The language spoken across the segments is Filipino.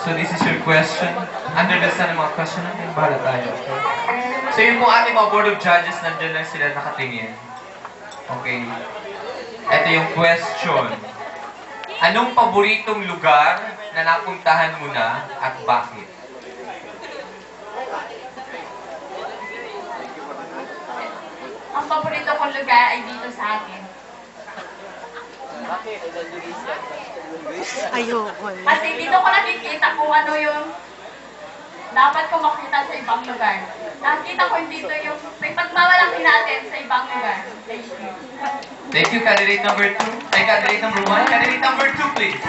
So this is your question. Under the sun ang mga question natin, bahala tayo. So yung po ating mga board of judges, nandyan lang sila nakatingin. Okay. Ito yung question. Anong paboritong lugar na napuntahan mo na at bakit? Ang paborito kong lugar ay dito sa atin. Ayoko na. Kasi dito ko nakikita kung ano yung dapat ko makita sa ibang lugar. Nakikita ko dito yung may pagmamalaki natin sa ibang lugar. Thank you. Thank you, candidate number two. Ay, candidate number one. Candidate number two, please.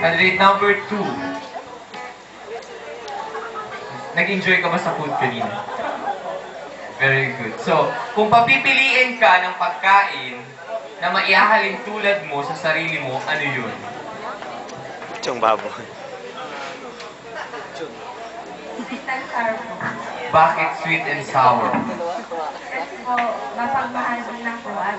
Candidate number two. Nag-enjoy ka ba sa food kanina? Very good. So, kung papipiliin ka ng pagkain na maiahalin tulad mo sa sarili mo, ano yun? Chong baboy. Sweet and sour po. Bakit sweet and sour? Kasi po, mapagmahal din ako at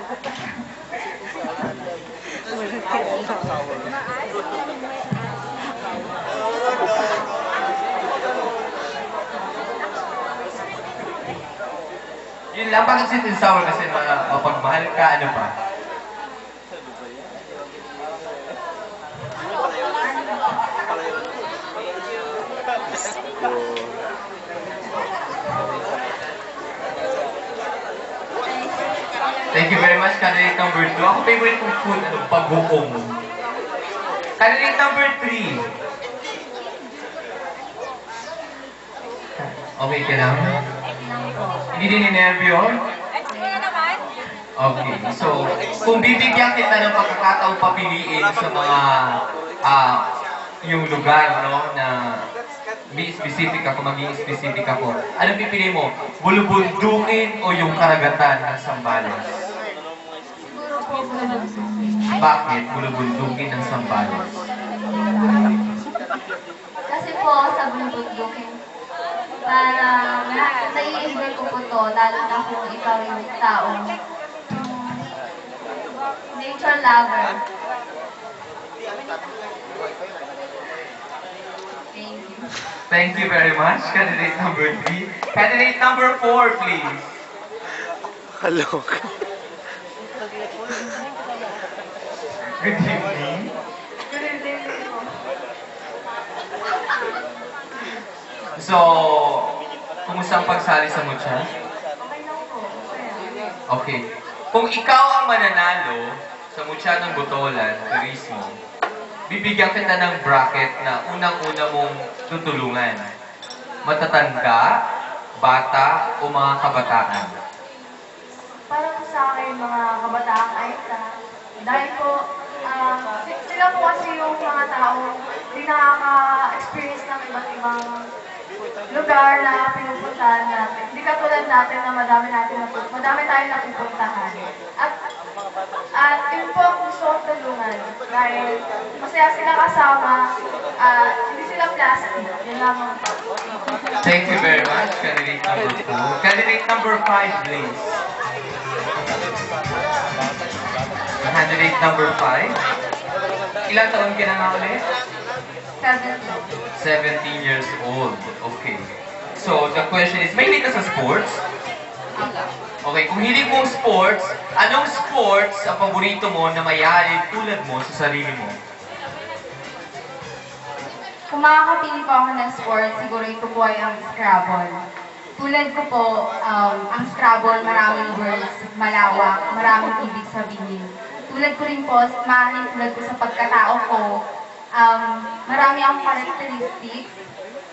Yun lang, bakit sweet and sour? Kasi ma- mapagmahal ka, ano pa? Thank you very much, candidate number two. Ako favorite kong food, ano, paghukom. Candidate number three. Okay ka lang? Hindi din ninervyo? Okay, so, kung bibigyan kita ng pagkakataong papiliin sa mga, ah, yung lugar, no, na be specific ako, maging specific ako, anong pipili mo? Bulubundukin o yung karagatan ng Sambales? Bakit bulubundukin ng Sambales? Kasi po sa bulubundukin, para na- nai-enjoy ko po to, lalo na kung ikaw yung taong nature lover. Thank you. Thank you very much, candidate number three. Candidate number four, please. Kalok. Good evening. So, kumusta ang pagsali sa Mucha? Okay. Kung ikaw ang mananalo sa Mucha ng Botolan, Turismo, bibigyan kita ng bracket na unang-una mong tutulungan. Matatanda, bata, o mga kabataan. Para po sa akin, mga kabataang Aita, dahil po, ah, sila po kasi yung mga tao hindi nakaka-experience ng iba't ibang lugar na pinupuntahan natin. Hindi katulad natin na madami natin na madami tayong napupuntahan. At at yun po ang gusto kong tulungan. Dahil masaya sila kasama, at hindi sila plastic. Yun lamang po. Thank you very much, candidate number four. Candidate number five, please. Candidate number five. Ilang taon ka na nga ulit? Seven. 17 years old. Okay. The question is, may ka sa sports? Okay, kung hindi mo sports, anong sports ang paborito mo na mayari tulad mo sa sarili mo? Kung makakapili po ako ng sport, siguro ito po ay ang Scrabble. Tulad ko po, um, ang Scrabble, maraming words, malawak, maraming ibig sabihin. Tulad ko rin po, maaaring tulad ko sa pagkatao ko, um, marami akong characteristics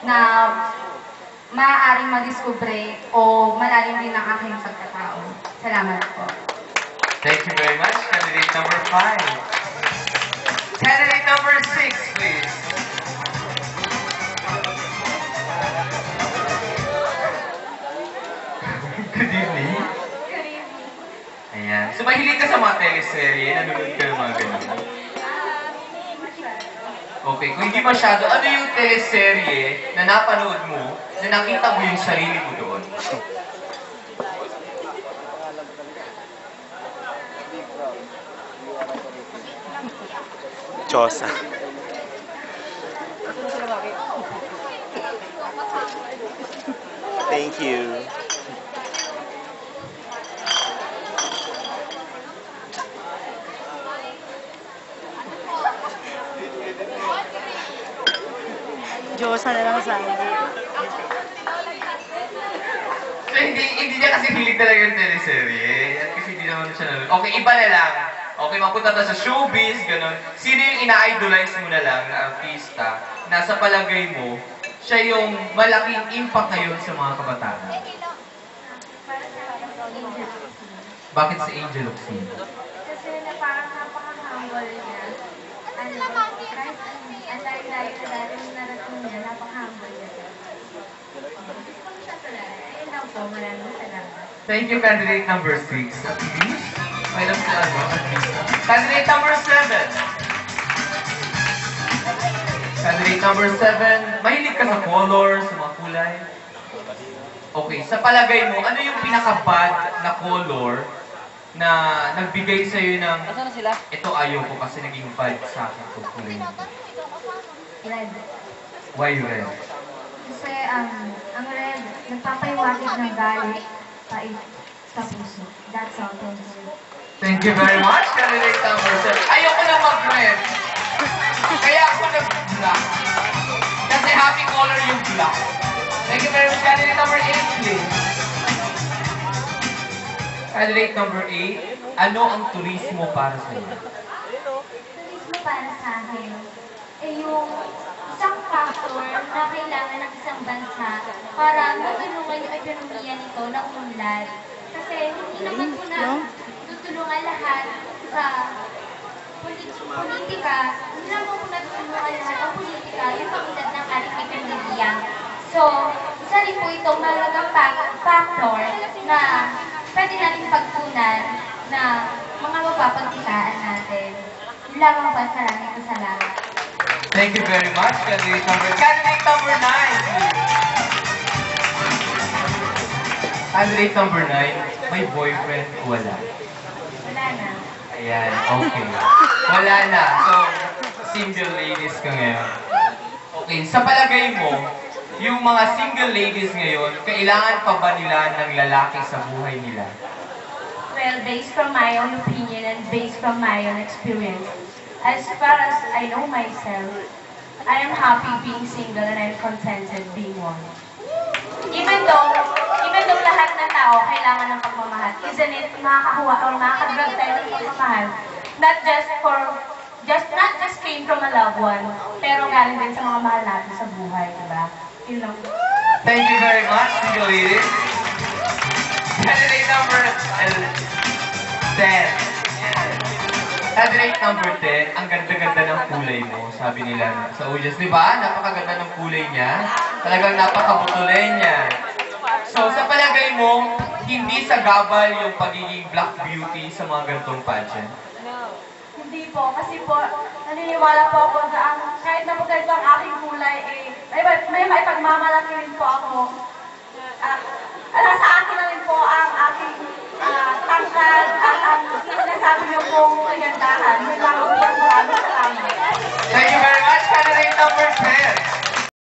na maaaring madiskubre o malalim din ang aking pagkatao. Salamat po. Thank you very much, candidate number five. Candidate number six, please. Good evening. Ayan. So, mahilig ka sa mga teleserye, nanonood ka ng mga ganyan. Okay, kung hindi masyado, ano yung teleserye na napanood mo, na nakita mo yung sarili mo doon? Diyosa. Thank you. Diyosa na lang sa akin. So, hindi, hindi niya kasi hilig talaga yung teleserye. At kasi hindi naman siya nanonood. Okay, iba na lang. Okay, mapunta tayo sa showbiz, ganun. Sino yung ina-idolize mo na lang na artista na sa palagay mo, siya yung malaking impact ngayon sa mga kabataan? Bakit si Angel Oxin? Kasi na parang napaka-humble niya. Ano, kahit ang layo-layo na dati yung narating niya, napaka-humble niya. Gusto ko siya tulad. Po, maraming salamat. Thank you, candidate number 6. At least, may alam sila ano, at least. Candidate number 7. Candidate number 7. Mahilig ka sa colors, sa mga kulay? Okay, sa palagay mo, ano yung pinaka-bad na color na nagbigay sa'yo ng Nasaan na sila? ito ayaw ko kasi naging bad sa akin itong kulay na to." Red. Why red? Kasi um, ang red, nagpapahiwatig ng galit, sa puso. That's all. Thank you. Thank you very much, candidate number 7. Ayoko na mag-red. Kaya ako nag-black. Kasi happy color yung black. Thank you very much, candidate number 8, please. Candidate number 8, ano ang turismo para sa iyo? Turismo para sa akin, eh yung isang factor na kailangan ng isang bansa para matulungan yung ekonomiya nito na umunlad. Kasi hindi naman po na tutulungan lahat sa polit- politika, hindi naman po natutulungan lahat ang politika yung pangilad ng ating ekonomiya. So, isa rin po itong malagang fa- factor na pwede natin pagtunan na mga mapapagkitaan natin. Yun lamang po maraming salamat. Thank you very much, candidate number Candidate number 9, please. Candidate number 9, may boyfriend o wala? Wala na. Ayan, okay. Wala na. So, single ladies ka ngayon. Okay, sa palagay mo, yung mga single ladies ngayon, kailangan pa ba nila ng lalaki sa buhay nila? Well, based from my own opinion and based from my own experience, as far as I know myself, I am happy being single and I'm contented being one. Even though, even though lahat ng tao kailangan ng pagmamahal, isn't it makakakuha or makakadrag tayo ng pagmamahal? Not just for, just not just came from a loved one, pero galing din sa mga mahal natin sa buhay, di ba? Yun lang. Thank you very much, single ladies. Candidate number 10. Candidate number 10, ang ganda-ganda ng kulay mo, sabi nila sa audience. Di ba? Napakaganda ng kulay niya. Talagang napakabutulay niya. So, sa palagay mo, hindi sa gabal yung pagiging black beauty sa mga ganitong pageant. Hindi po, kasi po, naniniwala po ako na ang, kahit na po ganito ang aking kulay, eh, may, may may pagmamalaki rin po ako. Ah, ala sa akin na rin po ang aking ah, tangkad sinasabi niyo pong kagandahan. Po, maraming salamat. Thank you very much, candidate number 10.